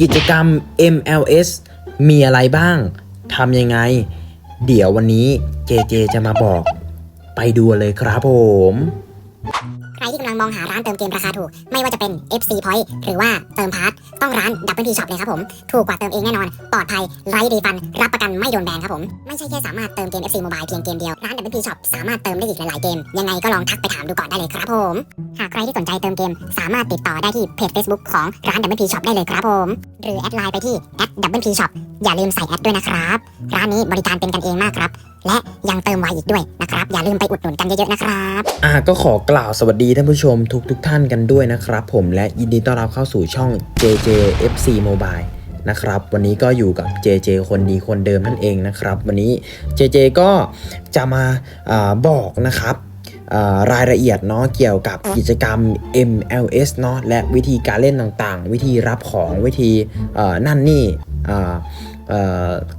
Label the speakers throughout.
Speaker 1: กิจกรรม MLS มีอะไรบ้าง ทำยังไง เดี๋ยววันนี้เจเจจะมาบอก ไปดูเลยครับผม
Speaker 2: มองหาร้านเติมเกมราคาถูก ไม่ว่าจะเป็น FC Point หรือว่าเติมพาร์ทต้องร้าน Double T Shop เลยครับผม ถูกกว่าเติมเองแน่นอน ปลอดภัยไร้รีฟัน รับประกันไม่โดนแบนครับผม ไม่ใช่แค่สามารถเติมเกม FC Mobile เพียงเกมเดียว ร้าน Double T Shop สามารถเติมได้อีกหลายๆเกม ยังไงก็ลองทักไปถามดูก่อนได้เลยครับผม หากใครที่สนใจเติมเกม สามารถติดต่อได้ที่เพจ Facebook ของร้าน Double T Shop ได้เลยครับผม หรือแอดไลน์ไปที่ @double t shop อย่าลืมใส่แอดด้วยนะครับ ร้านนี้บริการเป็นกันเองมากครับ และยังเติมไวอีกด้วยนะครับ อย่าลืมไปอุดหนุนกันเยอะๆนะครับ
Speaker 1: อ่าก็ขอกล่าวสวัสดีท่านผู้ชมทุกทุกๆท่านกันด้วยนะครับ ผมและยินดีต้อนรับเข้าสู่ช่อง JJ FC Mobile นะครับวันนี้ก็อยู่กับ JJ คนดีคนเดิมนั่นเองนะครับ วันนี้ JJ ก็จะมาอาบอกนะครับอ่ารายละเอียดเนาะเกี่ยวกับกิจกรรม MLS เนาะและวิธีการเล่นต่างๆ วิธีรับของวิธีเอ่อนั่นนี่อ่าเอ่อ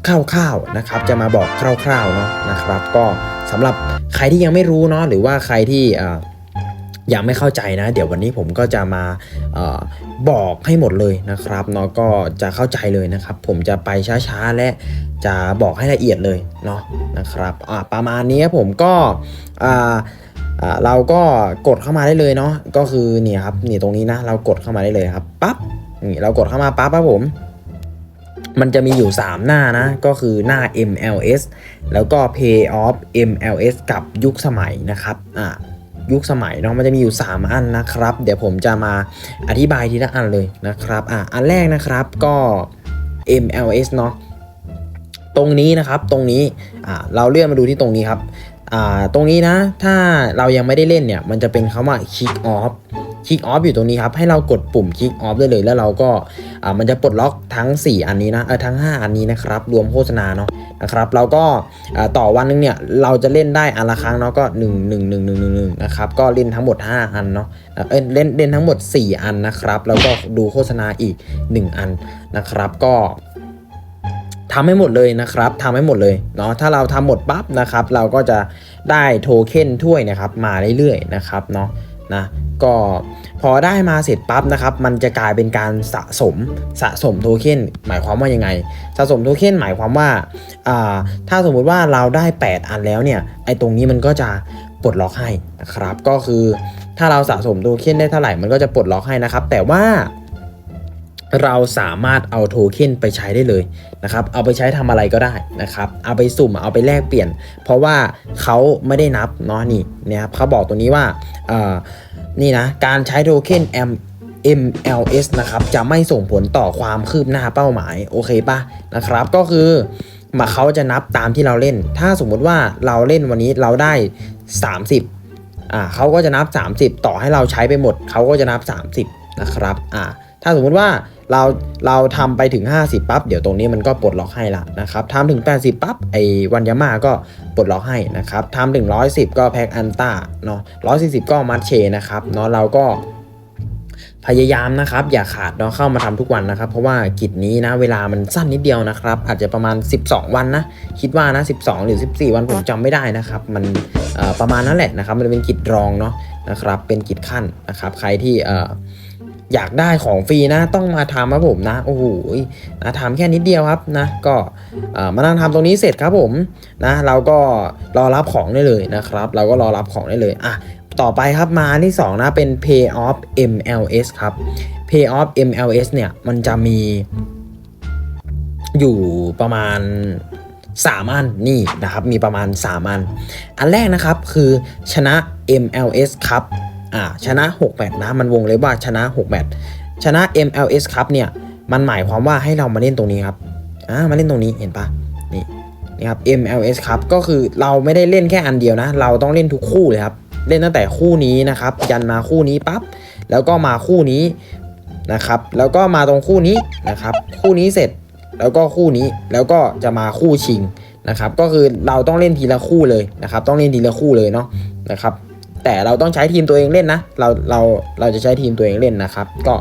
Speaker 1: คร่าวๆนะครับจะมาบอกคร่าวๆเนาะนะครับ ก็สำหรับใครที่ยังไม่รู้เนาะหรือว่าใครที่ยังไม่เข้าใจนะ เดี๋ยววันนี้ผมก็จะมาอบอกให้หมดเลยนะครับเนาะก็จะเข้าใจเลยนะครับ ผมจะไปช้าๆและจะบอกให้ละเอียดเลยเนาะนะครับประมาณนี้ผมก็เราก็กดเข้ามาได้เลยเนาะก็คือเนี่ยครับนี่ตรงนี้นะเรากดเข้ามาได้เลยครับปั๊บนี่เรากดเข้ามาปั๊บครับผม มันจะมีอยู่ 3 หน้านะ ก็คือหน้า MLS แล้วก็ Pay off MLS กับยุคสมัยนะครับอ่ายุคสมัยเนาะมันจะมีอยู่ 3 อันนะครับ เดี๋ยวผมจะมาอธิบายทีละอันเลยนะครับอ่าอันแรกนะครับก็ MLS เนาะตรงนี้นะครับตรงนี้อ่าเราเลื่อนมาดูที่ตรงนี้ครับอ่าตรงนี้นะถ้าเรายังไม่ได้เล่นเนี่ย มันจะเป็นคำว่า kick off kick off อยู่ตรงนี้ครับ ให้เรากดปุ่ม kick off ได้เลย แล้วเราก็มันจะปลดล็อกทั้ง 4 อันนี้นะเออทั้ง 5 อันนี้นะครับ รวมโฆษณาเนาะนะครับ เราก็ต่อวันนึงเนี่ย เราจะเล่นได้อันละครั้งเนาะก็ 1 1 1 1 1 1นะครับ ก็เล่นทั้งหมด 5 อันเนาะเอ้ยเล่นเล่นทั้งหมด 4 อันนะครับ แล้วก็ดูโฆษณาอีก 1 อันนะครับก็ทำให้หมดเลยนะครับทำให้หมดเลยเนาะถ้าเราทำหมดปั๊บนะครับ เราก็จะได้โทเค็นถ้วยนะครับ มาเรื่อยๆนะครับเนาะ นะก็พอได้มาเสร็จปั๊บนะครับ มันจะกลายเป็นการสะสมสะสมโทเค็นหมายความว่ายังไง สะสมโทเค็นหมายความว่าอ่าถ้าสมมุติว่าเราได้ 8 อันแล้วเนี่ยไอ้ตรงนี้มันก็จะปลดล็อกให้นะครับ ก็คือถ้าเราสะสมโทเค็นได้เท่าไหร่มันก็จะปลดล็อกให้นะครับ แต่ว่า เราสามารถเอาโทเค็นไปใช้ได้เลยนะครับ เอาไปใช้ทำอะไรก็ได้นะครับ เอาไปสุ่ม เอาไปแลกเปลี่ยน เพราะว่าเขาไม่ได้นับเนาะนี่นี่ยครับเขาบอกตรงนี้ว่าเอ่อนี่นะ การใช้โทเค็น M MLS นะครับ จะไม่ส่งผลต่อความคืบหน้าเป้าหมาย โอเคปะนะครับ ก็คือมาเขาจะนับตามที่เราเล่น ถ้าสมมุติว่าเราเล่นวันนี้เราได้ 30อ่าเขาก็จะนับ 30 ต่อให้เราใช้ไปหมด เขาก็จะนับ 30 นะครับ อ่า ถ้าสมมุติว่า เราเราทำไปถึง 50 ปั๊บ เดี๋ยวตรงนี้มันก็ปลดล็อกให้ละนะครับทำถึง 80 ปั๊บ ไอ้วันยาม่าก็ปลดล็อกให้นะครับทำถึง 110 ก็แพ็กอันต้าเนาะ140 ก็มัดเชนะครับเนาะเราก็พยายามนะครับ อย่าขาดเนาะเข้ามาทำทุกวันนะครับ เพราะว่ากิจนี้นะเวลามันสั้นนิดเดียวนะครับ อาจจะประมาณ 12 วันนะคิดว่านะ 12 หรือ 14 วันผมจำไม่ได้นะครับ มันประมาณนั้นแหละนะครับ มันเป็นกิจรองเนาะนะครับ เป็นกิจขั้นนะครับ ใครที่เอ่อ อยากได้ของฟรีนะ ต้องมาทำครับผมนะ โอ้โหนะทำแค่นิดเดียวครับนะ ก็เอ่อมานั่งทำตรงนี้เสร็จครับผมนะ เราก็รอรับของได้เลยนะครับ เราก็รอรับของได้เลยอะต่อไปครับมาที่สองนะเป็น Pay off MLS ครับ Pay off MLS เนี่ยมันจะมีอยู่ประมาณ 3 อันนี่นะครับ มีประมาณ 3 อัน อันแรกนะครับคือชนะ MLS ครับ อ่าชนะ 6 แมตช์นะมันวงเลยว่าชนะ 6 แมตช์ชนะ MLS ครับเนี่ยมันหมายความว่าให้เรามาเล่นตรงนี้ครับอ่ามาเล่นตรงนี้เห็นปะนี่นี่ครับ MLS ครับก็คือเราไม่ได้เล่นแค่อันเดียวนะ เราต้องเล่นทุกคู่เลยครับเล่นตั้งแต่คู่นี้นะครับ ยันมาคู่นี้ปั๊บแล้วก็มาคู่นี้นะครับ แล้วก็มาตรงคู่นี้นะครับ คู่นี้เสร็จแล้วก็คู่นี้แล้วก็จะมาคู่ชิงนะครับ ก็คือเราต้องเล่นทีละคู่เลยนะครับ ต้องเล่นทีละคู่เลยเนาะนะครับ แต่เราต้องใช้ทีมตัวเองเล่นนะ เราเราเราจะใช้ทีมตัวเองเล่นนะครับ ก็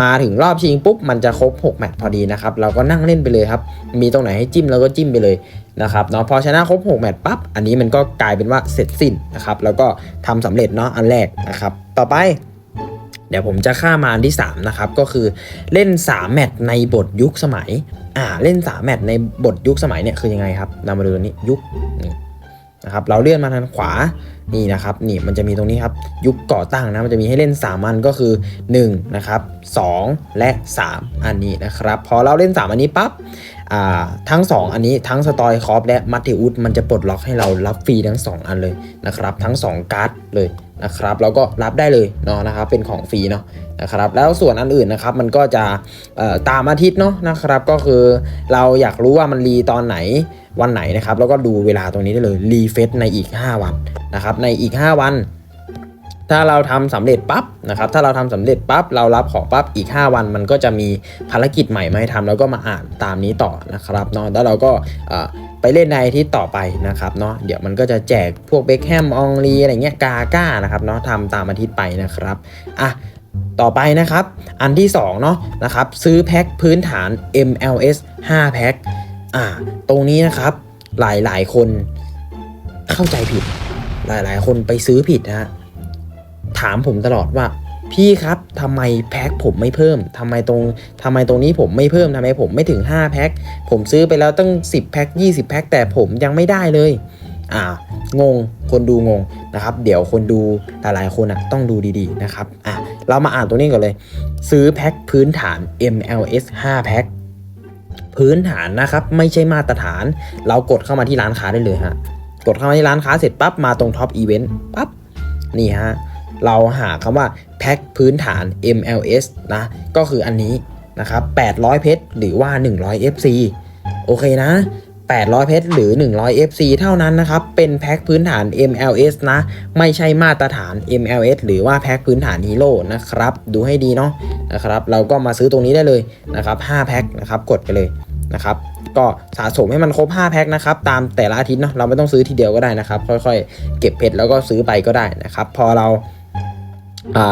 Speaker 1: มาถึงรอบชิงปุ๊บมันจะครบ 6 แมตช์พอดีนะครับ เราก็นั่งเล่นไปเลยครับ มีตรงไหนให้จิ้มเราก็จิ้มไปเลยนะครับเนาะพอชนะครบ 6 แมตช์ปั๊บ อันนี้มันก็กลายเป็นว่าเสร็จสิ้นนะครับ แล้วก็ทำสำเร็จเนาะอันแรกนะครับ ต่อไปเดี๋ยวผมจะข้ามาอันที่ 3 นะครับ ก็คือเล่น 3 แมตช์ในบทยุคสมัย อ่า เล่น 3 แมตช์ในบทยุคสมัยเนี่ยคือยังไงครับเรามาดูตรงนี้ยุค นะครับเราเลื่อนมาทางขวานี่นะครับนี่มันจะมีตรงนี้ครับยุคก่อตั้งนะมันจะมีให้เล่น 3 อันก็คือ1นะครับ2และ 3 อันนี้นะครับ พอเราเล่น 3 อันนี้ปั๊บ ทั้ง 2 อันนี้ทั้งสตอยคอฟและมัตเทอุสมันจะปลดล็อกให้เรารับฟรีทั้ง 2 อันเลยนะครับ ทั้ง 2 การ์ดเลยนะครับแล้วก็รับได้เลยเนาะนะครับเป็นของฟรีเนาะนะครับแล้วส่วนอันอื่นนะครับมันก็จะตามอาทิตย์เนาะนะครับก็คือเราอยากรู้ว่ามันรีตอนไหนวันไหนนะครับแล้วก็ดูเวลาตรงนี้ได้เลยรีเฟซในอีก 5 วันนะครับในอีก 5 วัน ถ้าเราทำสำเร็จปั๊บนะครับ ถ้าเราทำสำเร็จปั๊บเรารับของปั๊บอีก 5 วัน มันก็จะมีภารกิจใหม่มาให้ทำแล้วก็มาอ่านตามนี้ต่อนะครับเนาะแล้วเราก็ไปเล่นในอาที่ต่อไปนะครับเนาะเดี๋ยวมันก็จะแจกพวกเบคแฮมอองลีอะไรเงี้ยกาก้านะครับเนาะทำตามอาทิตย์ไปนะครับอะต่อไปนะครับ อันที่2เนาะนะครับซื้อแพ็คพื้นฐาน MLS 5 แพ็คอ่าตรงนี้นะครับหลายๆ คนเข้าใจผิด หลายๆ คนไปซื้อผิดนะฮะ ถามผมตลอดว่าพี่ครับทำไมแพ็คผมไม่เพิ่มทำไมตรงทำไมตรงนี้ผมไม่เพิ่มทำไมผมไม่ถึง 5 แพ็ค ผมซื้อไปแล้วตั้ง 10 แพ็ค 20 แพ็ค แต่ผมยังไม่ได้เลย อ่างง คนดูงงนะครับ เดี๋ยวคนดูหลายๆคนอะต้องดูดีๆนะครับ อะ เรามาอ่านตัวนี้ก่อนเลย ซื้อแพ็คพื้นฐาน MLS 5 แพ็ค พื้นฐานนะครับ ไม่ใช่มาตรฐาน เรากดเข้ามาที่ร้านค้าได้เลยฮะ กดเข้ามาที่ร้านค้าเสร็จปั๊บ มาตรงท็อปอีเวนต์ปั๊บ นี่ฮะ เราหาคำว่าแพ็คพื้นฐาน MLS นะ ก็คืออันนี้นะครับ 800 เพชรหรือว่า 100 FC โอเคนะ 800 เพชรหรือ 100 FC เท่านั้นนะครับ เป็นแพ็คพื้นฐาน MLS นะ ไม่ใช่มาตรฐาน MLS หรือว่าแพ็คพื้นฐานฮีโร่นะครับ ดูให้ดีเนาะนะครับ เราก็มาซื้อตรงนี้ได้เลยนะครับ 5 แพ็คนะครับ กดไปเลยนะครับก็สะสมให้มันครบ 5 แพ็คนะครับ ตามแต่ละอาทิตย์เนาะเราไม่ต้องซื้อทีเดียวก็ได้นะครับ ค่อยๆ เก็บเพชรแล้วก็ซื้อไปก็ได้นะครับ พอเรา อ่า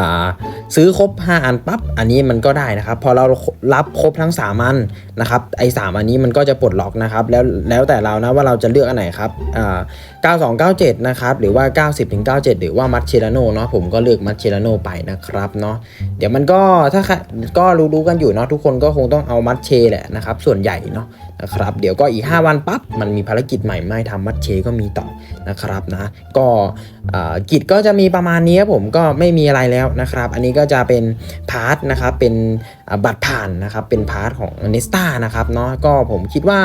Speaker 1: ซื้อครบ 5 อันปั๊บอันนี้มันก็ได้นะครับ พอเรารับครบทั้ง 3 อันนะครับไอ้3อันนี้มันก็จะปลดล็อกนะครับแล้วแล้วแต่เรานะว่าเราจะเลือกอันไหนครับอ่า9297 นะครับหรือว่า 90ถึง97 หรือว่ามัตเชลโนเนาะผมก็เลือกมัตเชลโนไปนะครับเนาะเดี๋ยวมันก็ถ้าก็รู้ๆกันอยู่เนาะทุกคนก็คงต้องเอามัตเชแหละนะครับส่วนใหญ่เนาะนะครับเดี๋ยวก็อีก 5 วันปั๊บมันมีภารกิจใหม่ไม่ทำมัตเชก็มีต่อนะครับนะก็อ่ากิจก็จะมีประมาณนี้ครับผมก็ไม่มีอะไรแล้วนะครับ อันนี้ก็จะเป็นพาร์ทนะครับเป็นบัตรผ่านนะครับเป็นพาร์ทของเนสตานะครับเนาะก็ผมคิดว่า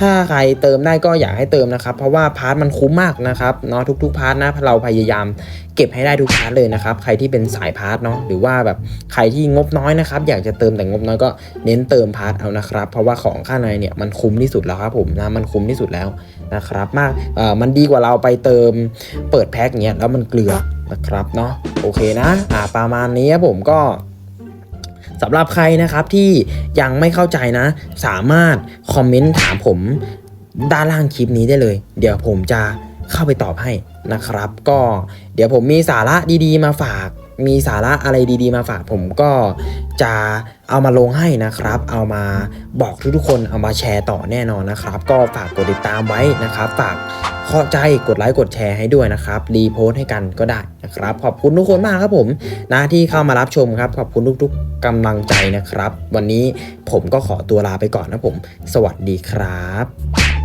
Speaker 1: ถ้าใครเติมได้ก็อยากให้เติมนะครับเพราะว่าพาร์ทมันคุ้มมากนะครับเนาะทุกๆพาร์ทนะเราพยายามเก็บให้ได้ทุกพาร์ทเลยนะครับใครที่เป็นสายพาร์ทเนาะหรือว่าแบบใครที่งบน้อยนะครับอยากจะเติมแต่งบน้อยก็เน้นเติมพาร์ทเอานะครับ เพราะว่าของข้างในเนี่ยมันคุ้มที่สุดแล้วครับผมนะมันคุ้มที่สุดแล้ว นะครับมากอ่อมันดีกว่าเราไปเติมเปิดแพ็คเงี้ยแล้วมันเกลือนะครับเนาะโอเคนะอ่าประมาณนี้ผมก็สำหรับใครนะครับที่ยังไม่เข้าใจนะ สามารถคอมเมนต์ถามผมด้านล่างคลิปนี้ได้เลย เดี๋ยวผมจะเข้าไปตอบให้นะครับ ก็เดี๋ยวผมมีสาระดีๆมาฝาก มีสาระอะไรดีๆมาฝากผมก็จะเอามาลงให้นะครับ เอามาบอกทุกๆคนเอามาแชร์ต่อแน่นอนนะครับ ก็ฝากกดติดตามไว้นะครับ ฝากข้อใจกดไลค์กดแชร์ให้ด้วยนะครับรีโพสต์ให้กันก็ได้นะครับ ขอบคุณทุกคนมากครับผมนะที่เข้ามารับชมครับ ขอบคุณทุกๆกำลังใจนะครับ วันนี้ผมก็ขอตัวลาไปก่อนนะผม สวัสดีครับ